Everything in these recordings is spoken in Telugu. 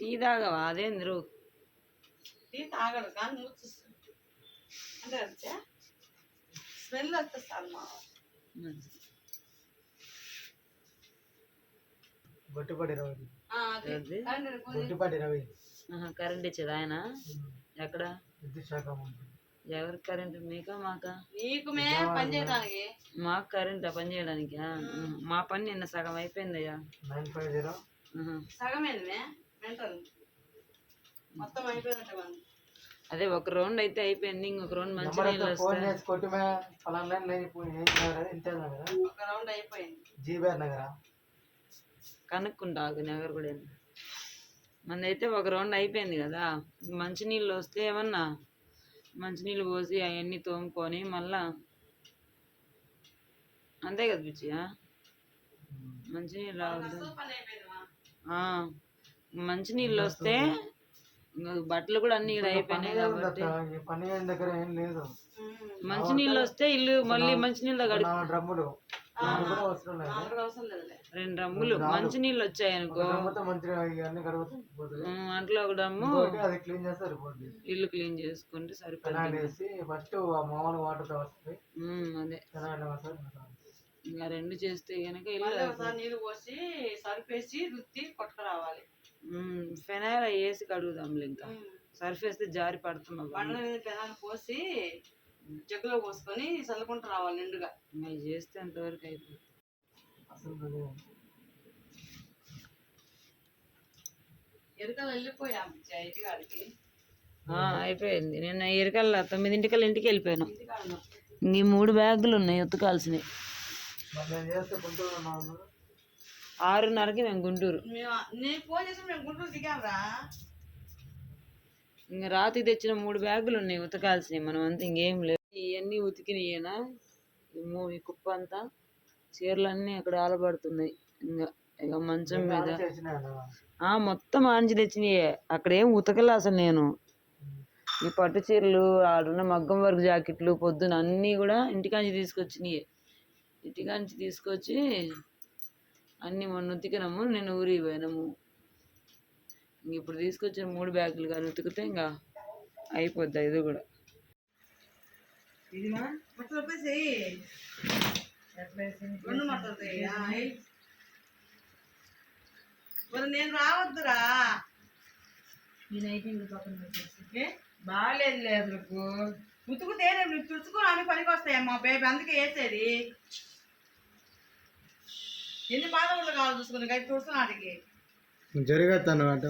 టీ తాగవా? అదేంద్రు టీ తాగడు కానీ అంటే అంటే స్మెల్ రవి అది? కరెంట్ రవి ఇచ్చేది ఆయన? ఎక్కడ? విద్యుత్ శాఖ మంత్రి. ఎవరికి కరెంట్? మీకా మాకా? నీకు మే పని చేయడానికి. మాకు కరెంట్ పని చేయడానికి? మా పని నిన్న సగం అయిపోయిందయ్యా. Nine five zero. సగమేది మొత్తం అయిపోయినట్టు మనం అదే ఒక రౌండ్ అయితే అయిపోయింది ఇంకొక రౌండ్ మంచి నీళ్ళు వస్తే ఫోన్ వస్తాయి. చేసి కొట్టుమే ఫలానా లైన్ లైన్ ఇప్పుడు ఏం చేయాలి ఇంతే నగర ఒక రౌండ్ అయిపోయింది. జీబీఆర్ నగర? కనుక్కుంటా నెగర్ కూడా అయితే ఒక రౌండ్ అయిపోయింది కదా మంచి నీళ్ళు వస్తే ఏమన్నా? మంచినీళ్ళు పోసి అవన్నీ తోముకొని మళ్ళా అంతే కదా పిచ్చియా మంచినీళ్ళు మంచినీళ్ళు వస్తే ఇంక బట్టలు కూడా అన్ని ఇక్కడ అయిపోయినాయి కాబట్టి పని దగ్గర ఏం లేదు. మంచినీళ్ళు వస్తే ఇల్లు మళ్ళీ మంచినీళ్ళు కడుగు నా డ్రమ్ములు. రెండు డ్రమ్ములు మంచినీళ్ళు వచ్చాయి అనుకో. అట్లా ఒక డ్రమ్ము. ఇల్లు క్లీన్ చేసుకుంటే సరిపోతుంది ఫస్ట్ మామూలు ఉమ్, అదే. ఇంకా రెండు చేస్తే కనుక ఇల్లు నీళ్ళు పోసి సరిపేసి రుద్ది కొట్టుకురావాలి. ఫెనాయిల్ వేసి కడుగుదాంలే ఇంకా. సర్ఫ్ వేస్తే జారి పడుతున్నాం బండ్ల మీద పెనాలు పోసి జగ్గులో పోసుకొని చల్లుకుంటూ రావాలి నిండుగా. అవి చేస్తే అంతవరకు అయిపోతుంది అసలు ఎరుకలు వెళ్ళిపోయాం అయిపోయింది. నిన్న ఇరకల్లా తొమ్మిదింటికల్లా ఇంటికి వెళ్ళిపోయాను. ఇంక ఈ మూడు బ్యాగులు ఉన్నాయి ఉతకాల్సినవి మళ్ళీ నేను చేస్తే గుంటూరు ఉన్నాను ఆరున్నరకి మేము గుంటూరు. ఇంకా రాత్రి తెచ్చిన మూడు బ్యాగులు ఉన్నాయి ఉతకాల్సినవి మనం అంతా ఇంకేం లేవు. ఇవన్నీ ఉతికినాయేనా? ఈ కుప్ప అంతా చీరలన్నీ అక్కడ ఆలబడుతున్నాయి ఇంకా ఇక మంచం మీద. మొత్తం ఆంచి తెచ్చినాయే. అక్కడ ఏం ఉతకలే అసలు నేను. ఈ పట్టు చీరలు ఆడున్న మగ్గం వర్క్ జాకెట్లు పొద్దున అన్నీ కూడా ఇంటికాంచి తీసుకొచ్చినాయి. ఇంటికాంచి తీసుకొచ్చి అన్నీ మొన్న ఉతికినాము నేను ఊరికి పోయినాము. ఇంక ఇప్పుడు తీసుకొచ్చిన మూడు బ్యాగులు కానీ ఉతికితే ఇంకా అయిపోద్ది ఇది కూడా. నేను రావద్దురా. బాగాలేదు లేదు ఉతుకుతే రేపు తుడుచుకోవడానికి పనికి వస్తాయమ్మా బేబీ అందుకే వేసేది. ఎన్ని బాధలు కావాలి చూసుకుని గది తుడుచున్నాటికి జరిగేస్తాను అంటే.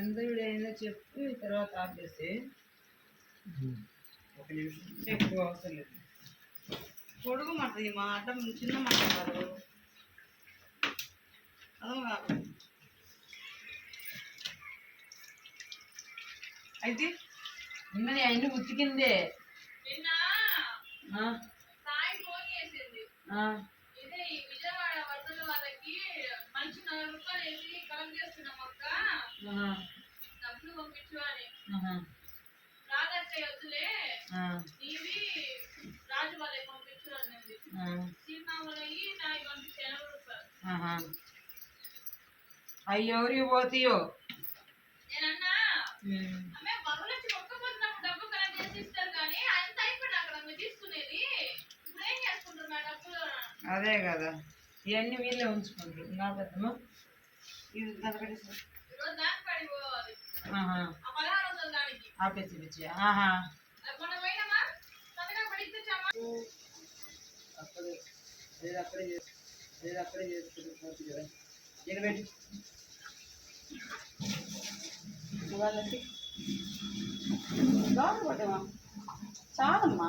ఎంత వీడైందో చెప్పి తర్వాత ఆపేసి చెప్పు అవసరం లేదు. పొడుగు మాట ఈ మా అడ్డం చిన్న మాట కాదు. అర్థం కాదు. అయితే ఉన్నది అన్ని ఉతికిందే. ఆ, సాయి ఫోన్ చేసింది. ఆ, ఇదే ఈ విజయవాడ వరదల వాళ్ళకి మంచి నలభై రూపాయలు వేసి కలెక్ట్ చేస్తున్నాం అక్క డబ్బులు పంపించు అని వద్దులే. నీవి రాజు వాళ్ళకి పంపించు నాకు ఎనభై రూపాయలు. ఎవరికి పోతాయో? నేనన్నా ఉమ్, అమ్మే బరువులు వచ్చి మొక్కపోతున్నప్పుడు డబ్బు కలెక్ట్ చేసి ఇస్తారు కానీ అంత అయిపోయింది అక్కడ మీరు తీసుకునేది ఇప్పుడు ఏం చేసుకుంటున్నా డబ్బులు అదే కదా ఇవన్నీ వీళ్ళే ఉంచుకుంటారు నా పెద్దమ్మ ఇది దాన్ని పెట్టేసి ఈరోజు దానికి పడి పోవాలి ఆహా, ఆ పదహారు వందల దానికి ఆపేసి పిచ్చి ఆహా మనం పోయినామా సంతకం పడి ఇచ్చామా అక్కడే ఏది అక్కడే చేసి ఏది అక్కడే చేసుకుంటారు పోతుంది కదా ఎనబెట్టి వాళ్ళకి లోపల పట్టేమా చాలమ్మా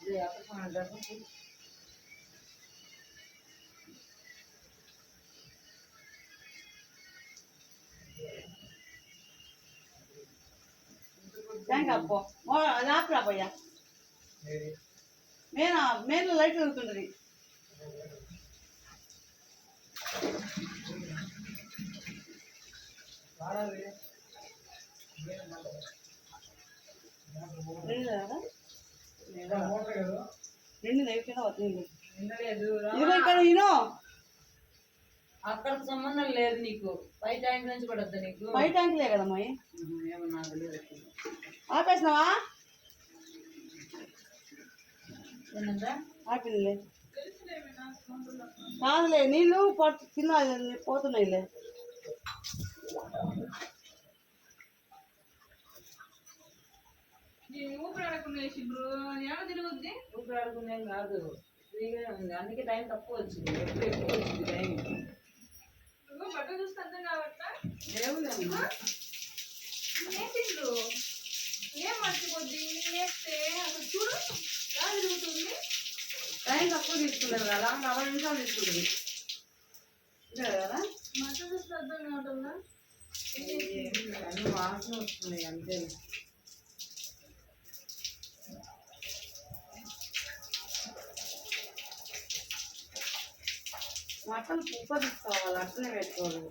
పోనా? ఇది ఎక్కడ పోనా డబ్బు? ట్యాంక్ అప్పో అది ఆపరా పోయా మేనా మేలు లైట్ వెళ్తుంటది మోటార్ కదా రెండు. ఇదిగో ఇక్కడ ఇనో. అక్కడికి సంబంధం లేదు నీకు. పై ట్యాంక్ నుంచి పడద్దు నీకు? పై ట్యాంకులే కదమ్మా. ఆపేసినావా? ఆపిందిలే. కాదులే నీళ్ళు పట్టు పోతున్నాయిలే. నేను ఊపిరి ఆడకుండా వేసిండ్రు ఏమో తిరుగుద్ది? ఊపిరి ఆడుకునేం కాదు. ఫ్రీగా ఉంది. అందుకే టైం తక్కువ వచ్చింది. ఎప్పుడు ఎక్కువ వచ్చింది టైం. నువ్వు బట్టలు చూస్తే అర్థం కావట్లా? ఏముందమ్మా? తిండ్రు? ఏం మర్చిపోద్ది? నేస్తే అసలు చూడు. ఎలా తిరుగుతుంది? టైం తక్కువ తీసుకున్నారు కదా. నలభై నిమిషాలు తీసుకుంటుంది. కదా? బట్టలు చూస్తే అర్థం కావట్లా? వాసన వస్తున్నాయి అంతే మటన్ ఉప్పు తీసుకోవాలి అట్లనే పెట్టుకోవాలి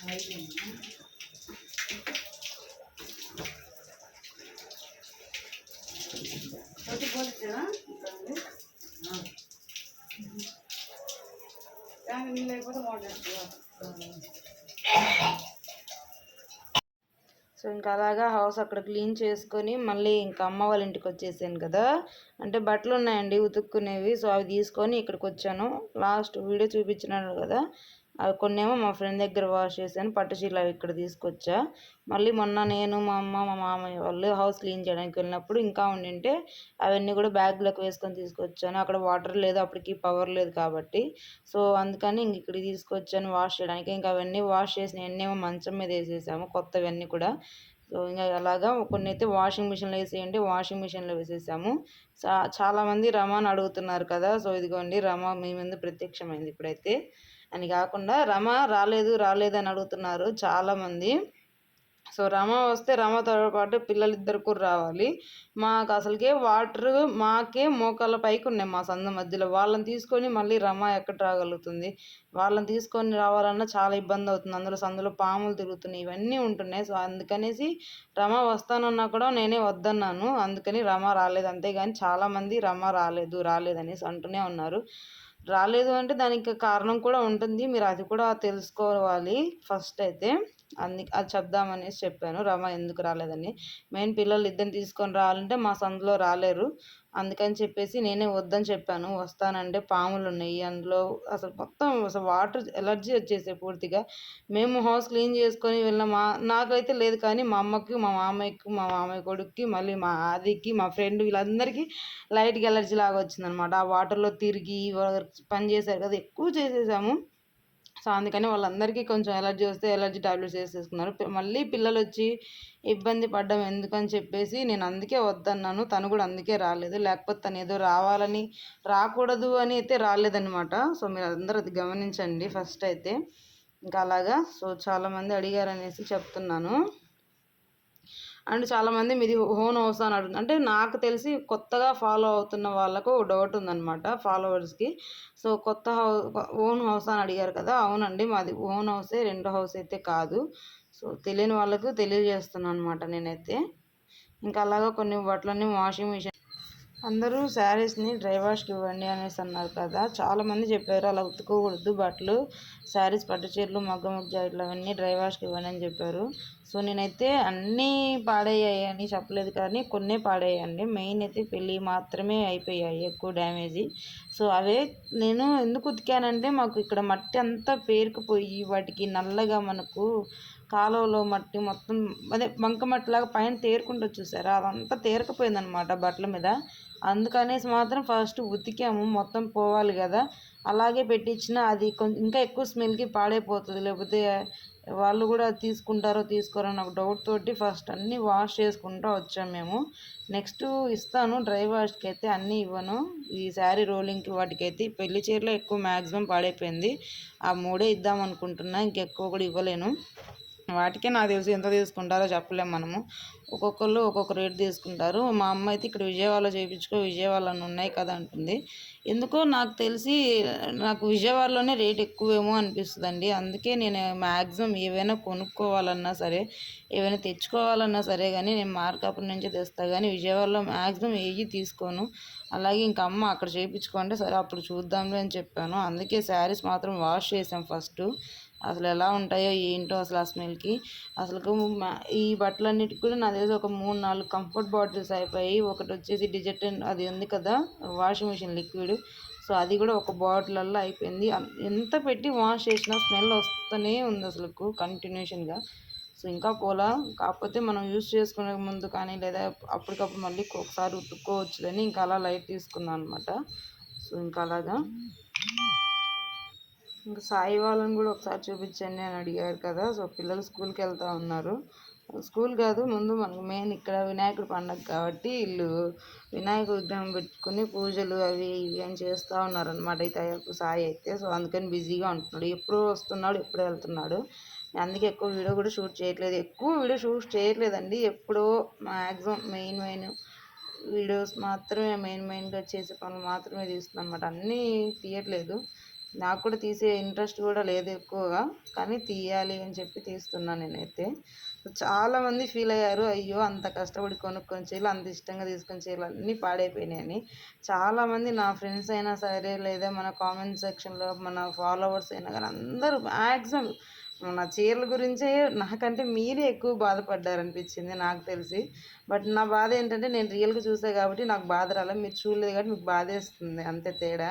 Thank you పోలీసునా ట్యాంక్ నీళ్ళు అయిపోతే మోటార్ సో ఇంకా అలాగా హౌస్ అక్కడ క్లీన్ చేసుకొని మళ్ళీ ఇంకా అమ్మ వాళ్ళ ఇంటికి వచ్చేసాను కదా. అంటే బట్టలు ఉన్నాయండి ఉతుక్కునేవి. సో అవి తీసుకొని ఇక్కడికి వచ్చాను. లాస్ట్ వీడియో చూపించినాను కదా. అవి కొన్నేమో మా ఫ్రెండ్ దగ్గర వాష్ చేశాను పట్టు చీరలు అవి ఇక్కడ తీసుకొచ్చా. మళ్ళీ మొన్న నేను మా అమ్మ మా మామయ్య వాళ్ళు హౌస్ క్లీన్ చేయడానికి వెళ్ళినప్పుడు ఇంకా ఉండింటే అవన్నీ కూడా బ్యాగ్లోకి వేసుకొని తీసుకొచ్చాను. అక్కడ వాటర్ లేదు అప్పటికి పవర్ లేదు కాబట్టి. సో అందుకని ఇంక ఇక్కడికి తీసుకొచ్చాను వాష్ చేయడానికి. ఇంకా అవన్నీ వాష్ చేసిన ఎన్నేమో మంచం మీద వేసేసాము కొత్తవన్నీ కూడా. సో ఇంకా అలాగా కొన్ని అయితే వాషింగ్ మిషన్లో వేసేయండి వాషింగ్ మిషన్లో వేసేసాము. చా చాలామంది రమాని అడుగుతున్నారు కదా సో ఇదిగోండి రమా మీ ముందు ప్రత్యక్షమైంది ఇప్పుడైతే. అని కాకుండా రమ రాలేదు రాలేదు అని అడుగుతున్నారు చాలామంది. సో రమ వస్తే రమతో పాటు పిల్లలిద్దరు కూడా రావాలి. మాకు అసలుకే వాటర్ మాకే మోకాళ్ళ పైకి ఉన్నాయి మా సందు మధ్యలో. వాళ్ళని తీసుకొని మళ్ళీ రమ ఎక్కడ రాగలుగుతుంది? వాళ్ళని తీసుకొని రావాలన్నా చాలా ఇబ్బంది అవుతుంది. అందులో సందులో పాములు తిరుగుతున్నాయి ఇవన్నీ ఉంటున్నాయి. సో అందుకనేసి రమ వస్తానన్నా కూడా నేనే వద్దన్నాను. అందుకని రమ రాలేదు. అంతేగాని చాలామంది రమ రాలేదు రాలేదనేసి అంటూనే ఉన్నారు. రాలేదు అంటే దానికి కారణం కూడా ఉంటుంది. మీరు అది కూడా తెలుసుకోవాలి ఫస్ట్ అయితే. అందు అది చెప్దామనేసి చెప్పాను. రమ ఎందుకు రాలేదని. మెయిన్ పిల్లలు ఇద్దరిని తీసుకొని రావాలంటే మా సందులో రాలేరు. అందుకని చెప్పేసి నేనే వద్దని చెప్పాను. వస్తానంటే పాములు ఉన్నాయి అందులో అసలు మొత్తం అసలు వాటర్ ఎలర్జీ వచ్చేసాయి పూర్తిగా. మేము హౌస్ క్లీన్ చేసుకొని వెళ్ళిన మా నాకైతే లేదు కానీ మా అమ్మకి మా మామయ్యకి మా మామయ్య కొడుక్కి మళ్ళీ మా ఆదికి మా ఫ్రెండ్ వీళ్ళందరికీ లైట్గా ఎలర్జీ లాగా వచ్చిందనమాట ఆ వాటర్లో తిరిగి పని చేశారు కదా ఎక్కువ చేసేసాము. సో అందుకని వాళ్ళందరికీ కొంచెం ఎలర్జీ వస్తే ఎలర్జీ టాబ్లెట్స్ వేసేసుకున్నారు. మళ్ళీ పిల్లలు వచ్చి ఇబ్బంది పడ్డం ఎందుకని చెప్పేసి నేను అందుకే వద్దన్నాను. తను కూడా అందుకే రాలేదు. లేకపోతే తను ఏదో రావాలని రాకూడదు అని అయితే రాలేదన్నమాట. సో మీరు అందరూ అది గమనించండి ఫస్ట్ అయితే. ఇంకా అలాగా. సో చాలామంది అడిగారు అనేసి చెప్తున్నాను. అండ్ చాలామంది మీది ఓన్ హౌస్ అని అడుగుతుంది అంటే నాకు తెలిసి కొత్తగా ఫాలో అవుతున్న వాళ్ళకు డౌట్ ఉందన్నమాట ఫాలోవర్స్కి. సో కొత్త హౌస్ ఓన్ హౌస్ అని అడిగారు కదా అవునండి మాది ఓన్ హౌసే రెండో హౌస్ అయితే కాదు. సో తెలియని వాళ్ళకు తెలియజేస్తున్నాను అనమాట నేనైతే. ఇంకా అలాగా కొన్ని బట్టలన్నీ వాషింగ్ మిషన్ అందరూ శారీస్ని డ్రై వాష్కి ఇవ్వండి అనేసి అన్నారు కదా. చాలామంది చెప్పారు అలా ఉతుకోకూడదు బట్టలు శారీస్ పట్టు చీరలు మగ్గ ముగ్గ ఇట్లా అవన్నీ డ్రై వాష్కి ఇవ్వండి అని చెప్పారు. సో నేనైతే అన్నీ పాడయ్యాయి అని చెప్పలేదు కానీ కొన్నే పాడయ్యాయండి. మెయిన్ అయితే పెళ్ళి మాత్రమే అయిపోయాయి ఎక్కువ డ్యామేజీ. సో అవే నేను ఎందుకు ఉతికానంటే మాకు ఇక్కడ మట్టి అంతా పేరుకుపోయి వాటికి నల్లగా మనకు కాలువలో మట్టి మొత్తం అదే బంక మట్టిలాగా పైన తేరుకుంటూ చూసారా? అదంతా తేరకపోయింది అనమాట బట్టల మీద. అందుకనేసి మాత్రం ఫస్ట్ ఉతికాము మొత్తం పోవాలి కదా. అలాగే పెట్టించిన అది కొంచెం ఇంకా ఎక్కువ స్మెల్కి పాడైపోతుంది. లేకపోతే వాళ్ళు కూడా తీసుకుంటారో తీసుకోరో నాకు డౌట్ తోటి ఫస్ట్ అన్నీ వాష్ చేసుకుంటూ వచ్చాము మేము. నెక్స్ట్ ఇస్తాను డ్రై వాష్కి అయితే అన్నీ ఇవ్వను. ఈ శారీ రోలింగ్కి వాటికైతే అయితే పెళ్ళి చీరలో ఎక్కువ మ్యాక్సిమం పాడైపోయింది. ఆ మూడే ఇద్దాం అనుకుంటున్నా ఇంకెక్కువ కూడా ఇవ్వలేను. వాటికే నాకు తెలిసి ఎంత తీసుకుంటారో చెప్పలేము మనము. ఒక్కొక్కరు ఒక్కొక్క రేట్ తీసుకుంటారు. మా అమ్మ అయితే ఇక్కడ విజయవాడలో చేయించుకో విజయవాడలో ఉన్నాయి కదా అంటుంది. ఎందుకో నాకు తెలిసి నాకు విజయవాడలోనే రేట్ ఎక్కువేమో అనిపిస్తుందండి. అందుకే నేను మ్యాక్సిమం ఏవైనా కొనుక్కోవాలన్నా సరే ఏవైనా తెచ్చుకోవాలన్నా సరే కానీ నేను మార్కాపురం నుంచి తెస్తా కానీ విజయవాడలో మ్యాక్సిమం ఏవి తీసుకోను. అలాగే ఇంకా అమ్మ అక్కడ చేయించుకుంటే సరే అప్పుడు చూద్దాంలే అని చెప్పాను. అందుకే శారీస్ మాత్రం వాష్ చేసాం ఫస్ట్. అసలు ఎలా ఉంటాయో ఏంటో అసలు ఆ స్మెల్కి. అసలు ఈ బట్టలన్నిటికి కూడా నా తెలిసి ఒక మూడు నాలుగు కంఫర్ట్ బాటిల్స్ అయిపోయి ఒకటి వచ్చేసి డిజర్టెంట్ అది ఉంది కదా వాషింగ్ మిషన్ లిక్విడ్. సో అది కూడా ఒక బాటిలల్లో అయిపోయింది. ఎంత పెట్టి వాష్ చేసినా స్మెల్ వస్తూనే ఉంది అసలు కంటిన్యూషన్గా. సో ఇంకా పోలా. కాకపోతే మనం యూస్ చేసుకునే ముందు కానీ లేదా అప్పటికప్పుడు మళ్ళీ ఒకసారి ఉతుక్కోవచ్చుదని ఇంకా అలా లైట్ తీసుకున్నాను అనమాట సో ఇంకా అలాగా. ఇంకా సాయి వాళ్ళని కూడా ఒకసారి చూపించండి అని అడిగారు కదా. సో పిల్లలు స్కూల్కి వెళ్తూ ఉన్నారు. స్కూల్ కాదు ముందు మనకు మెయిన్ ఇక్కడ వినాయకుడి పండగ కాబట్టి వీళ్ళు వినాయక విగ్రహం పెట్టుకుని పూజలు అవి ఇవి అని చేస్తూ ఉన్నారనమాట అయితే సాయి అయితే. సో అందుకని బిజీగా ఉంటున్నాడు. ఎప్పుడు వస్తున్నాడు ఎప్పుడు వెళ్తున్నాడు. అందుకే ఎక్కువ వీడియో కూడా షూట్ చేయట్లేదు. ఎక్కువ వీడియో షూట్ చేయట్లేదండి. ఎప్పుడో మ్యాక్సిమం మెయిన్ మెయిన్ వీడియోస్ మాత్రమే మెయిన్ మెయిన్గా చేసే పనులు మాత్రమే తీస్తున్నాం అనమాట అన్నీ తీయట్లేదు. నాకు కూడా తీసే ఇంట్రెస్ట్ కూడా లేదు ఎక్కువగా కానీ తీయాలి అని చెప్పి తీస్తున్నాను నేనైతే. చాలామంది ఫీల్ అయ్యారు అయ్యో అంత కష్టపడి కొనుక్కొని చీరలు అంత ఇష్టంగా తీసుకొని చీరలు అన్నీ పాడైపోయినాయని. చాలామంది నా ఫ్రెండ్స్ అయినా సరే లేదా మన కామెంట్ సెక్షన్లో మన ఫాలోవర్స్ అయినా కానీ అందరూ మ్యాక్సిమం నా చీరల గురించే నాకంటే మీరే ఎక్కువ బాధపడ్డారు అనిపించింది నాకు తెలిసి. బట్ నా బాధ ఏంటంటే నేను రియల్గా చూసా కాబట్టి నాకు బాధ రాలే మీరు చూడలేదు కాబట్టి మీకు బాధేస్తుంది అంతే తేడా.